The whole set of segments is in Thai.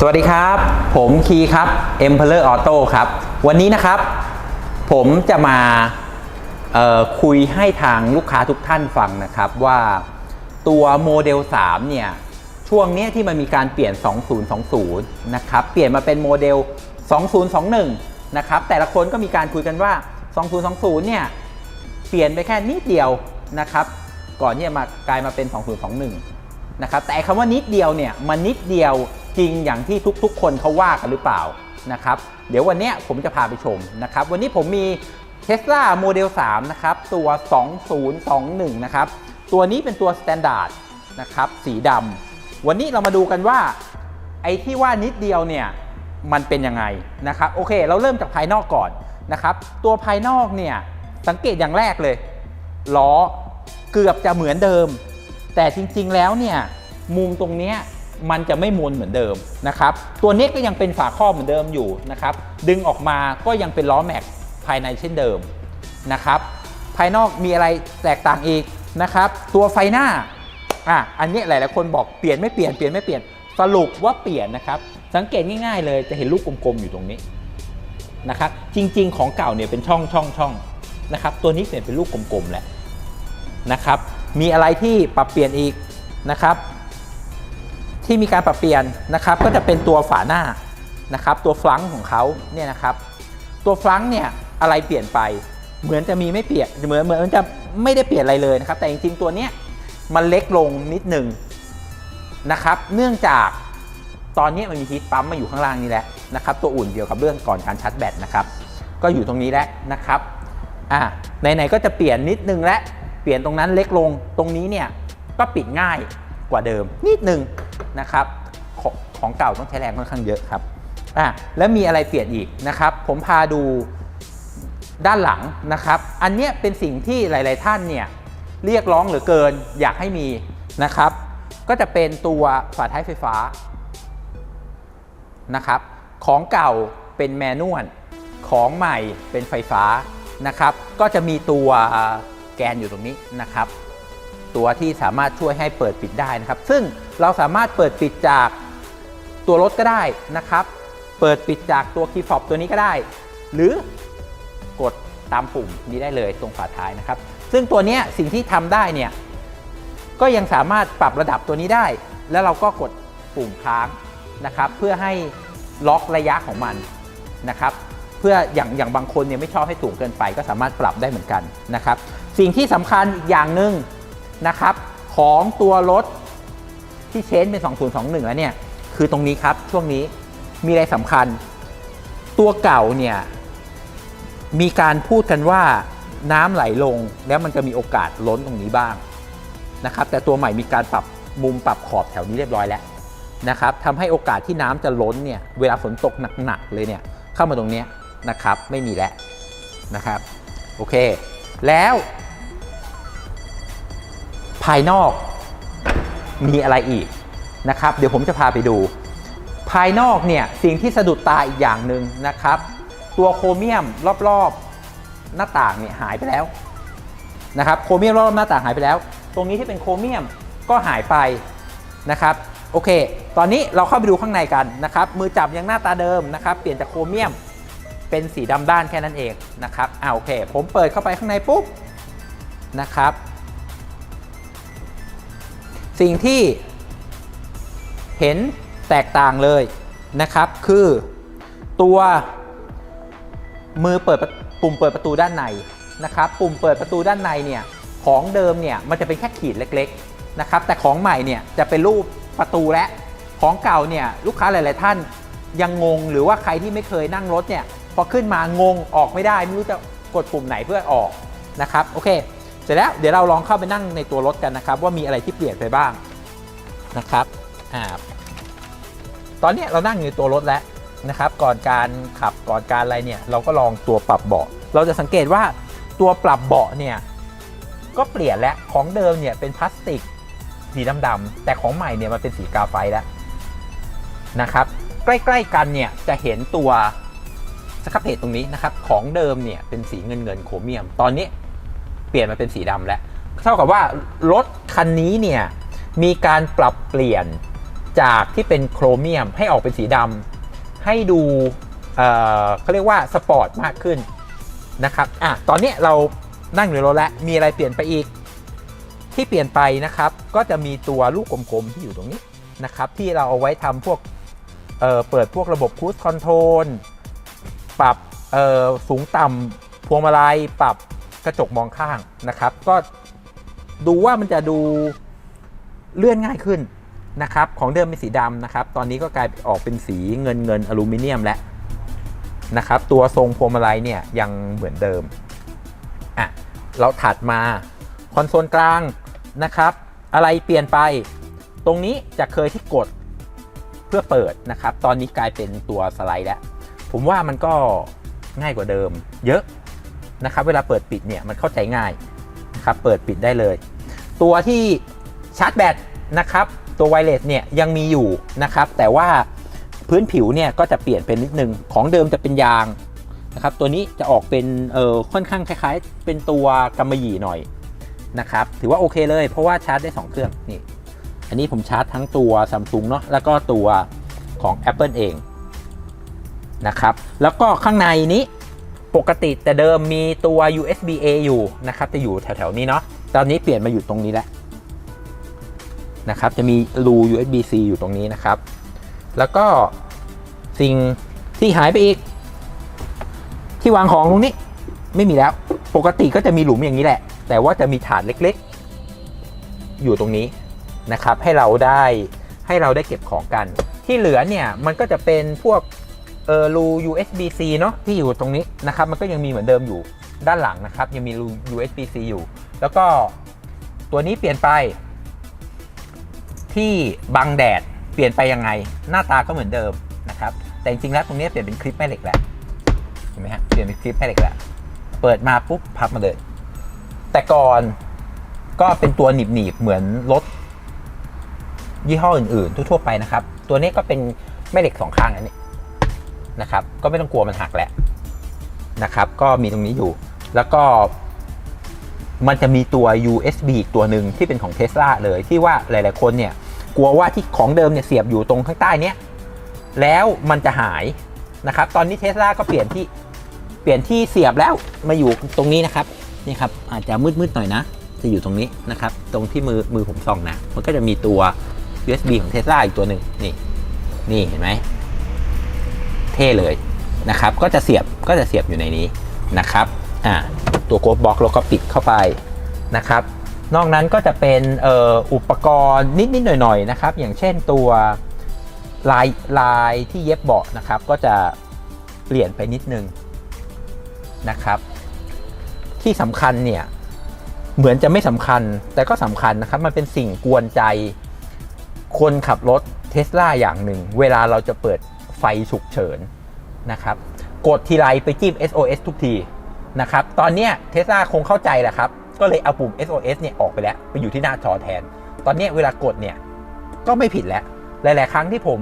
สวัสดีครับ ผมคีครับ e m p e r o r Auto ครับ วันนี้นะครับ ผมจะมาคุยให้ทางลูกค้าทุกท่านฟังนะครับว่าตัวโมเดล 3 เนี่ย ช่วงนี้ที่มันมีการเปลี่ยน 2020 นะครับ เปลี่ยนมาเป็นโมเดล 2021 นะครับ แต่ละคนก็มีการคุยกันว่า 2020 เนี่ย เปลี่ยนไปแค่นิดเดียวนะครับ ก่อนที่จะมากลายมาเป็น 2021 นะครับ แต่คำว่านิดเดียวเนี่ย มันนิดเดียว จริงอย่างที่ทุกๆ คนเขาว่ากันหรือเปล่านะครับเดี๋ยววันนี้ผมจะพาไปชมนะครับวันนี้ผมมี Tesla Model 3นะครับตัว 2021 นะครับตัวนี้เป็นตัว Standard นะครับสีดำวันนี้เรามาดูกันว่า ไอ้ที่ว่านิดเดียวเนี่ยมันเป็นยังไงนะครับโอเค เราเริ่มจากภายนอกก่อนนะครับตัวภายนอกเนี่ยสังเกตอย่างแรกเลยล้อเกือบจะเหมือนเดิม แต่จริงๆแล้วเนี่ยมุมตรงเนี้ย มันจะไม่มนเหมือนเดิมนะครับ ตัวนี้ก็ยังเป็นฝาครอบเหมือนเดิมอยู่นะครับ ดึงออกมาก็ยังเป็นล้อแม็กภายในเช่นเดิมนะครับ ภายนอกมีอะไรแตกต่างอีกนะครับ ตัวไฟหน้าอะอันนี้หลายๆคนบอกเปลี่ยนไม่เปลี่ยนเปลี่ยนไม่เปลี่ยนสรุปว่าเปลี่ยนนะครับ สังเกตง่ายๆเลยจะเห็นลูกกลมๆอยู่ตรงนี้นะครับ จริงๆ ของเก่าเนี่ยเป็นช่องช่องช่องนะครับ ตัวนี้เปลี่ยนเป็นลูกกลมๆแล้วนะครับ มีอะไรที่ปรับเปลี่ยนอีกนะครับ ที่มีการปรับเปลี่ยนนะครับก็จะเป็นตัวฝาหน้านะครับตัวฟลังของเขาเนี่ยนะครับตัวฟลังเนี่ยอะไรเปลี่ยนไป เหมือนจะมีไม่เปลี่ยนเหมือนเหมือนจะไม่ได้เปลี่ยนอะไรเลยนะครับ แต่จริงๆตัวเนี้ยมันเล็กลงนิดหนึ่งนะครับเนื่องจากตอนนี้มันมีฮีทปั๊มมาอยู่ข้างล่างนี้แหละนะครับตัวอุ่นเกี่ยวกับเรื่องก่อนการชาร์จแบตนะครับก็อยู่ตรงนี้แล้วนะครับอ่าไหนๆก็จะเปลี่ยนนิดนึงและเปลี่ยนตรงนั้นเล็กลงตรงนี้เนี่ยก็ปิดง่ายกว่าเดิมนิดนึง นะครับของของเก่าต้องใช้แรงค่อนข้างเยอะครับอ่าแล้วมีอะไรเปลี่ยนอีกนะครับ ผมพาดูด้านหลังนะครับ อันเนี้ยเป็นสิ่งที่หลาย ๆ ท่านเนี่ยเรียกร้องเหลือเกินอยากให้มีนะครับ ก็จะเป็นตัวฝาท้ายไฟฟ้านะครับ ของเก่าเป็นแมนวลของใหม่เป็นไฟฟ้านะครับ ก็จะมีตัวแกนอยู่ตรงนี้นะครับ ตัวที่สามารถช่วยให้เปิดปิดได้นะครับ ซึ่ง เราสามารถเปิดปิดจากตัวรถก็ได้นะครับ เปิดปิดจากตัวคีย์ฟอบตัวนี้ก็ได้ หรือกดตามปุ่มนี้ได้เลยตรงฝาท้ายนะครับ ซึ่งตัวนี้สิ่งที่ทำได้เนี่ยก็ยังสามารถปรับระดับตัวนี้ได้ แล้วเราก็กดปุ่มค้างนะครับ เพื่อให้ล็อกระยะของมันนะครับ เพื่ออย่างอย่างบางคนเนี่ยไม่ชอบให้สูงเกินไป ก็สามารถปรับได้เหมือนกันนะครับ สิ่งที่สำคัญอีกอย่างหนึ่งนะครับ ของตัวรถ ที่เชนเป็น 2021 แล้วเนี่ย คือตรงนี้ครับ ช่วงนี้มีอะไรสำคัญ ตัวเก่าเนี่ย มีการพูดกันว่าน้ำไหลลงแล้วมันจะมีโอกาสล้นตรงนี้บ้างนะครับ แต่ตัวใหม่มีการปรับมุมปรับขอบแถวนี้เรียบร้อยแล้วนะครับทำให้โอกาสที่น้ำจะล้นเนี่ย เวลาฝนตกหนักๆเลยเนี่ย เข้ามาตรงนี้นะครับ ไม่มีแล้วนะครับ โอเค แล้ว ภายนอก มีอะไรอีกนะครับ เดี๋ยวผมจะพาไปดู ภายนอกเนี่ยสิ่งที่สะดุดตาอีกอย่างหนึ่งนะครับ ตัวโครเมียมรอบๆหน้าต่างเนี่ยหายไปแล้วนะครับโครเมียมรอบๆหน้าต่างหายไปแล้ว ตรงนี้ที่เป็นโครเมียมก็หายไปนะครับโอเค ตอนนี้เราเข้าไปดูข้างในกันนะครับ มือจับยังหน้าตาเดิมนะครับ เปลี่ยนจากโครเมียมเป็นสีดำด้านแค่นั้นเองนะครับอ่าโอเค ผมเปิดเข้าไปข้างในปุ๊บนะครับ สิ่งที่เห็นแตกต่างเลยนะครับ คือตัวมือเปิดปุ่มเปิดประตูด้านในนะครับปุ่มเปิดประตูด้านในเนี่ยของเดิมเนี่ยมันจะเป็นแค่ขีดเล็กๆนะครับแต่ของใหม่เนี่ยจะเป็นรูปประตูและของเก่าเนี่ยลูกค้าหลายๆท่านยังงงหรือว่าใครที่ไม่เคยนั่งรถเนี่ยพอขึ้นมางงออกไม่ได้ ไม่รู้จะกดปุ่มไหนเพื่อออกนะครับโอเค เสร็จแล้วเดี๋ยวเราลองเข้าไปนั่งในตัวรถกันนะครับ ว่ามีอะไรที่เปลี่ยนไปบ้างนะครับอ่าตอนนี้เรานั่งอยู่ในตัวรถแล้วนะครับ ก่อนการขับก่อนการอะไรเนี่ย เราก็ลองตัวปรับเบาะ เราจะสังเกตว่าตัวปรับเบาะเนี่ยก็เปลี่ยนแล้วของเดิมเนี่ยเป็นพลาสติกสีดำๆแต่ของใหม่เนี่ยมันเป็นสีกาไฟแล้วนะครับใกล้ๆกันเนี่ยจะเห็นตัวสครับเพจตรงนี้นะครับของเดิมเนี่ยเป็นสีเงินเงินโครเมียม ตอนนี้ เปลี่ยนมาเป็นสีดำแล้ว เท่ากับว่ารถคันนี้เนี่ยมีการปรับเปลี่ยนจากที่เป็นโครเมียมให้ออกเป็นสีดำให้ดูเอ่อเขาเรียกว่าสปอร์ตมากขึ้นนะครับอะตอนนี้เรานั่งอยู่รถแล้วมีอะไรเปลี่ยนไปอีกที่เปลี่ยนไปนะครับ ก็จะมีตัวลูกกลมๆที่อยู่ตรงนี้นะครับที่เราเอาไว้ทำพวกเเปิดพวกระบบคูสคอนโทรลปรับสูงต่ำพวงมาลัยปรับ กระจกมองข้างนะครับ ก็ดูว่ามันจะดูเลื่อนง่ายขึ้นนะครับ ของเดิมเป็นสีดำนะครับ ตอนนี้ก็กลายออกเป็นสีเงินเงินอลูมิเนียมแล้วนะครับ ตัวทรงพวงมาลัยเนี่ยยังเหมือนเดิมอะเราถัดมาคอนโซลกลางนะครับ อะไรเปลี่ยนไป ตรงนี้จะเคยที่กดเพื่อเปิดนะครับ ตอนนี้กลายเป็นตัวสไลด์แล้ว ผมว่ามันก็ง่ายกว่าเดิม เยอะ นะครับเวลาเปิดปิดเนี่ยมันเข้าใจง่ายนะครับเปิดปิดได้เลย ตัวที่ชาร์จแบตนะครับตัวไวเลสเนี่ยยังมีอยู่นะครับแต่ว่าพื้นผิวเนี่ยก็จะเปลี่ยนเป็นนิดนึงของเดิมจะเป็นยางนะครับตัวนี้จะออกเป็นเออค่อนข้างคล้ายๆ เป็นตัวกำมะหยี่หน่อยนะครับถือว่าโอเคเลยเพราะว่าชาร์จได้ 2 เครื่องนี่อันนี้ผมชาร์จทั้งตัว Samsung เนาะแล้วก็ตัวของ Apple เองนะครับแล้วก็ข้างในนี้ ปกติแต่เดิมมีตัว USB A อยู่นะครับจะอยู่แถวๆนี้เนาะตอนนี้เปลี่ยนมาอยู่ตรงนี้แล้วนะครับจะมีรู USB C อยู่ตรงนี้นะครับ แล้วก็สิ่งที่หายไปอีก ที่วางของตรงนี้ไม่มีแล้ว ปกติก็จะมีหลุมอย่างนี้แหละ แต่ว่าจะมีฐานเล็กๆ อยู่ตรงนี้นะครับ ให้เราได้ให้เราได้เก็บของกัน ที่เหลือเนี่ยมันก็จะเป็นพวก เออรู USB C เนาะที่อยู่ตรงนี้นะครับมันก็ยังมีเหมือนเดิมอยู่ด้านหลังนะครับ ยังมีรู USB C อยู่ แล้วก็ตัวนี้เปลี่ยนไป ที่บังแดดเปลี่ยนไปยังไง หน้าตาก็เหมือนเดิมนะครับ แต่จริงๆแล้วตรงนี้เปลี่ยนเป็นคลิปแม่เหล็กแล้วเห็นไหมฮะเปลี่ยนเป็นคลิปแม่เหล็กแล้วเปิดมาปุ๊บพับมาเลย แต่ก่อนก็เป็นตัวหนีบๆเหมือนรถยี่ห้ออื่นๆ ทั่วๆไปนะครับ ตัวนี้ก็เป็นแม่เหล็กสองข้างอันนี้ นะครับ ก็ไม่ต้องกลัวมันหักแหละนะครับ ก็มีตรงนี้อยู่ แล้วก็มันจะมีตัว USB อีกตัวหนึ่งที่เป็นของ Tesla เลยที่ว่าหลาย ๆ คนเนี่ยกลัวว่าที่ของเดิมเนี่ยเสียบอยู่ตรงข้างใต้เนี้ยแล้วมันจะหายนะครับ ตอนนี้ Tesla ก็เปลี่ยนที่เปลี่ยนที่เสียบแล้วมาอยู่ตรงนี้นะครับนี่ครับอาจจะมืด ๆ หน่อยนะ จะอยู่ตรงนี้นะครับ ตรงที่มือมือผมส่องนะ มันก็จะมีตัว USB ของ Tesla อีกตัวหนึ่งนี่นี่เห็นไหม เท่เลยนะครับ ก็จะเสียบก็จะเสียบอยู่ในนี้นะครับอ่าตัวโกดบล็อกเราก็ปิดเข้าไปนะครับ นอกนั้นก็จะเป็นอออุปกรณ์นิดๆหน่อยๆนะครับ อย่างเช่นตัวลายลายที่เย็บเบาะนะครับ ก็จะเปลี่ยนไปนิดนึงนะครับ ที่สำคัญเนี่ยเหมือนจะไม่สำคัญแต่ก็สำคัญนะครับ มันเป็นสิ่งกวนใจคนขับรถเทสลาอย่างหนึ่ง เวลาเราจะเปิด ไฟฉุกเฉินนะครับกดทีไรไปจิ้ม SOS ทุกทีนะครับตอนนี้เทสลาคงเข้าใจแหละครับ ก็เลยเอาปุ่ม SOS เนี่ยออกไปแล้ว ไปอยู่ที่หน้าจอแทน ตอนนี้เวลากดเนี่ยก็ไม่ผิดแล้ว หลาย ๆ ครั้งที่ผม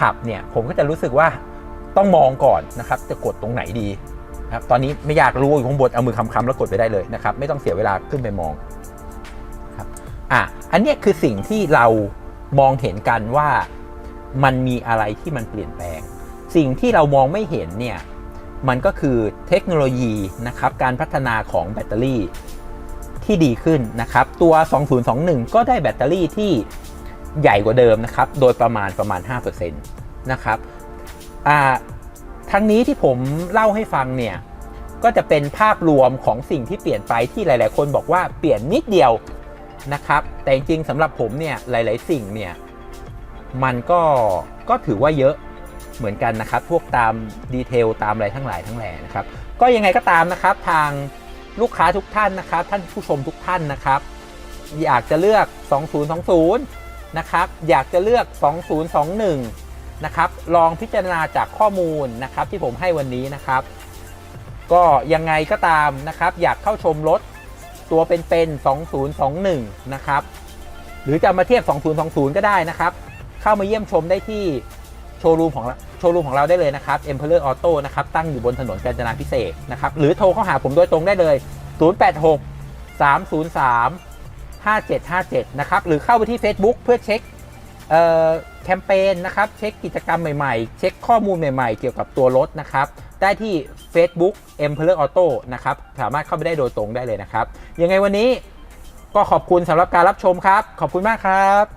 ขับเนี่ยผมก็จะรู้สึกว่าต้องมองก่อนนะครับ จะกดตรงไหนดีนะครับตอนนี้ไม่อยากรู้อยู่ข้างบนเอามือคำๆแล้วกดไปได้เลยนะครับ ไม่ต้องเสียเวลาขึ้นไปมองครับอะอันนี้คือสิ่งที่เรามองเห็นกันว่า มันมีอะไรที่มันเปลี่ยนแปลง สิ่งที่เรามองไม่เห็นเนี่ยมันก็คือเทคโนโลยีนะครับการพัฒนาของแบตเตอรี่ที่ดีขึ้นนะครับ ตัว 2021 ก็ได้แบตเตอรี่ที่ใหญ่กว่าเดิมนะครับ โดยประมาณประมาณ 5%นะครับทั้งนี้ที่ผมเล่าให้ฟังเนี่ย ก็จะเป็นภาพรวมของสิ่งที่เปลี่ยนไปที่หลาย ๆ คนบอกว่าเปลี่ยนนิดเดียวนะครับ แต่จริงๆสำหรับผมเนี่ยหลาย ๆ สิ่งเนี่ย มันก็ก็ถือว่าเยอะเหมือนกันนะครับ พวกตามดีเทลตามอะไรทั้งหลายทั้งแหล่นะครับ ก็ยังไงก็ตามนะครับทางลูกค้าทุกท่านนะครับ ท่านผู้ชมทุกท่านนะครับ อยากจะเลือก 2020 นะครับ อยากจะเลือก 2021 นะครับ ลองพิจารณาจากข้อมูลนะครับ ที่ผมให้วันนี้นะครับ ก็ยังไงก็ตามนะครับ อยากเข้าชมรถตัวเป็นๆ 2021 นะครับ หรือจะมาเทียบ 2020 ก็ได้นะครับ เข้ามาเยี่ยมชมได้ที่โชว์รูมของโชว์รูมของเราได้เลยนะครับ Emperor Auto นะครับตั้งอยู่บนถนนกาญจนาพิเศษนะครับหรือโทรเข้าหาผมโดยตรงได้เลย 086 303 5757 นะครับ หรือเข้าไปที่ Facebook เพื่อเช็คแคมเปญนะครับ เช็คกิจกรรมใหม่ๆ เช็คข้อมูลใหม่ๆ เกี่ยวกับตัวรถนะครับ ได้ที่ Facebook Emperor Auto นะครับ สามารถเข้าไปได้โดยตรงได้เลยนะครับ ยังไงวันนี้ก็ขอบคุณสำหรับการรับชมครับ ขอบคุณมากครับ